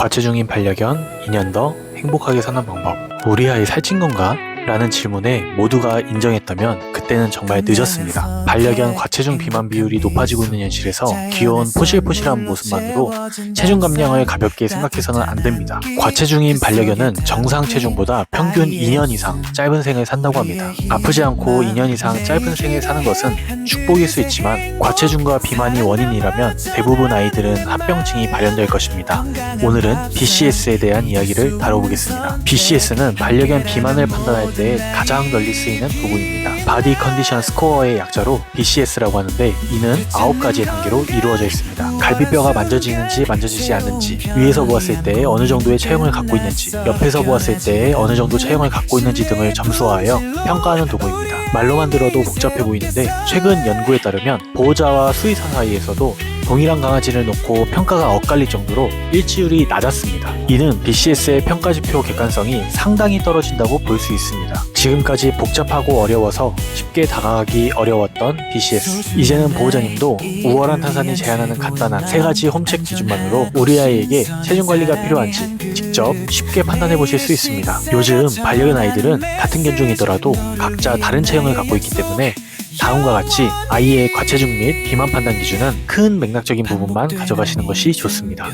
과체중인 반려견 2년 더 행복하게 사는 방법. 우리 아이 살찐 건가? 라는 질문에 모두가 인정했다면 그 때는 정말 늦었습니다. 반려견 과체중 비만 비율이 높아지고 있는 현실에서 귀여운 포실포실한 모습만으로 체중 감량을 가볍게 생각해서는 안 됩니다. 과체중인 반려견은 정상 체중보다 평균 2년 이상 짧은 생을 산다고 합니다. 아프지 않고 2년 이상 짧은 생을 사는 것은 축복일 수 있지만 과체중과 비만이 원인이라면 대부분 아이들은 합병증이 발현될 것입니다. 오늘은 BCS에 대한 이야기를 다뤄보겠습니다. BCS는 반려견 비만을 판단할 때 가장 널리 쓰이는 도구입니다. 바디 컨디션 스코어의 약자로 BCS라고 하는데 이는 9가지의 단계로 이루어져 있습니다. 갈비뼈가 만져지는지 만져지지 않는지, 위에서 보았을 때 어느 정도의 체형을 갖고 있는지, 옆에서 보았을 때 어느 정도 체형을 갖고 있는지 등을 점수화하여 평가하는 도구입니다. 말로만 들어도 복잡해 보이는데 최근 연구에 따르면 보호자와 수의사 사이에서도 동일한 강아지를 놓고 평가가 엇갈릴 정도로 일치율이 낮았습니다. 이는 BCS의 평가지표 객관성이 상당히 떨어진다고 볼 수 있습니다. 지금까지 복잡하고 어려워서 쉽게 다가가기 어려웠던 BCS. 이제는 보호자님도 우월한 탄산이 제한하는 간단한 세 가지 홈책 기준만으로 우리 아이에게 체중 관리가 필요한지 직접 쉽게 판단해 보실 수 있습니다. 요즘 반려견 아이들은 같은 견종이더라도 각자 다른 체형을 갖고 있기 때문에 다음과 같이 아이의 과체중 및 비만 판단 기준은 큰 맥락적인 부분만 가져가시는 것이 좋습니다.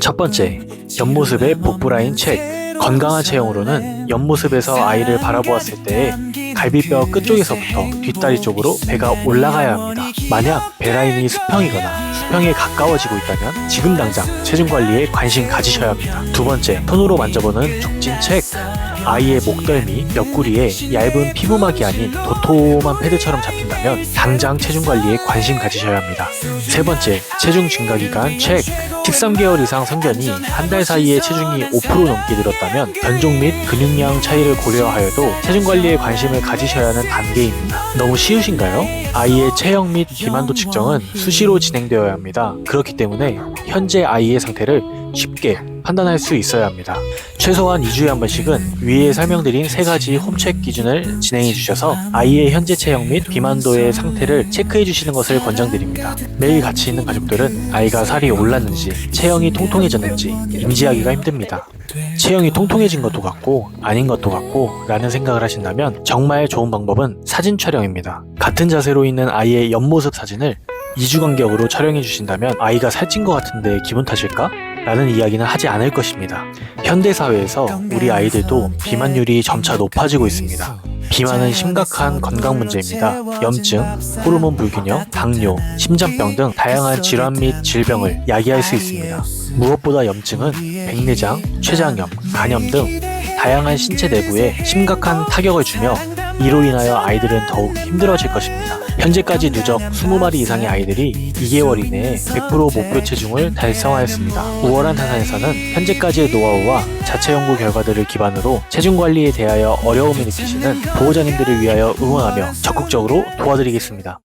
첫 번째, 옆모습의 복부 라인 체크. 건강한 체형으로는 옆모습에서 아이를 바라보았을 때 갈비뼈 끝쪽에서부터 뒷다리 쪽으로 배가 올라가야 합니다. 만약 배 라인이 수평이거나 수평에 가까워지고 있다면 지금 당장 체중 관리에 관심 가지셔야 합니다. 두 번째, 손으로 만져보는 촉진 체크. 아이의 목덜미, 옆구리에 얇은 피부막이 아닌 도톰한 패드처럼 잡힌다면 당장 체중 관리에 관심 가지셔야 합니다. 세 번째, 체중 증가 기간 체크. 13개월 이상 성견이 한 달 사이에 체중이 5% 넘게 늘었다면 견종 및 근육량 차이를 고려하여도 체중 관리에 관심을 가지셔야 하는 단계입니다. 너무 쉬우신가요? 아이의 체형 및 비만도 측정은 수시로 진행되어야 합니다. 그렇기 때문에 현재 아이의 상태를 쉽게 판단할 수 있어야 합니다. 최소한 2주에 한 번씩은 위에 설명드린 세 가지 홈체크 기준을 진행해 주셔서 아이의 현재 체형 및 비만도의 상태를 체크해 주시는 것을 권장드립니다. 매일 같이 있는 가족들은 아이가 살이 올랐는지 체형이 통통해졌는지 인지하기가 힘듭니다. 체형이 통통해진 것도 같고 아닌 것도 같고 라는 생각을 하신다면 정말 좋은 방법은 사진 촬영입니다. 같은 자세로 있는 아이의 옆모습 사진을 2주 간격으로 촬영해 주신다면 아이가 살찐 것 같은데 기분 탓일까? 라는 이야기는 하지 않을 것입니다. 현대사회에서 우리 아이들도 비만율이 점차 높아지고 있습니다. 비만은 심각한 건강 문제입니다. 염증, 호르몬 불균형, 당뇨, 심장병 등 다양한 질환 및 질병을 야기할 수 있습니다. 무엇보다 염증은 백내장, 췌장염, 간염 등 다양한 신체 내부에 심각한 타격을 주며 이로 인하여 아이들은 더욱 힘들어질 것입니다. 현재까지 누적 20마리 이상의 아이들이 2개월 이내에 100% 목표 체중을 달성하였습니다. 우월한 탄산에서는 현재까지의 노하우와 자체 연구 결과들을 기반으로 체중 관리에 대하여 어려움을 느끼시는 보호자님들을 위하여 응원하며 적극적으로 도와드리겠습니다.